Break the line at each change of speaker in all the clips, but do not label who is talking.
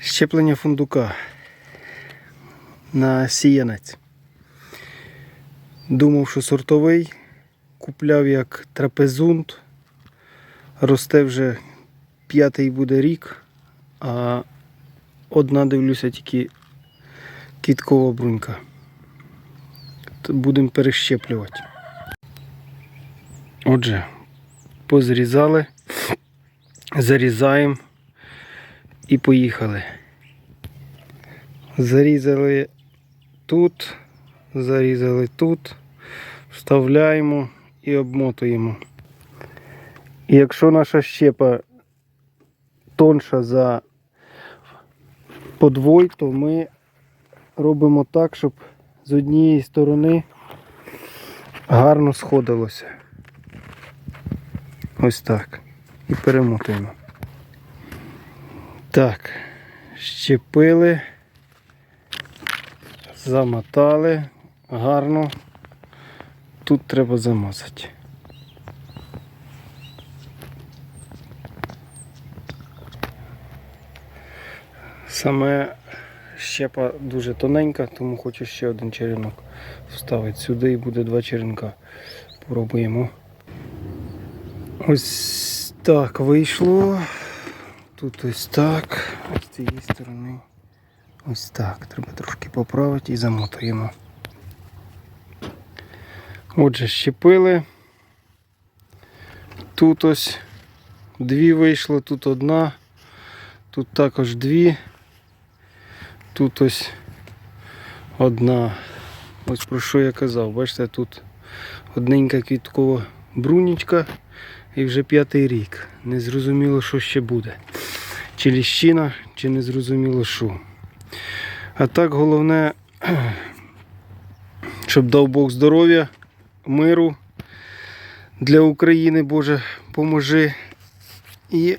Щеплення фундука на сіянець. Думав, що сортовий. Купляв як трапезунт. Росте вже п'ятий буде рік, а одна дивлюся тільки кіткова брунька. Будемо перещеплювати. Отже, позрізали, зарізаємо і поїхали. Зарізали тут, зарізали тут, вставляємо і обмотуємо. І якщо наша щепа тонша за подвой, то ми робимо так, щоб з однієї сторони гарно сходилося. Ось так. І перемотуємо. Так, щепили, замотали гарно. Тут треба замазати. Саме щепа дуже тоненька, тому хочу ще один черенок вставити сюди і буде два черенка. Пробуємо. Ось так вийшло. Тут ось так. З цієї сторони. Ось так. Треба трошки поправити і замотуємо. Отже, щепили. Тут ось дві вийшло, тут одна, тут також дві. Тут ось одна. Ось про що я казав. Бачите, тут одненька квіткова брунічка і вже п'ятий рік. Не зрозуміло, що ще буде. Чи ліщина, чи не зрозуміло що. А так головне, щоб дав Бог здоров'я, миру для України, Боже, поможи. І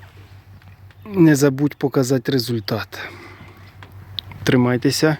не забудь показати результат. Тримайтеся.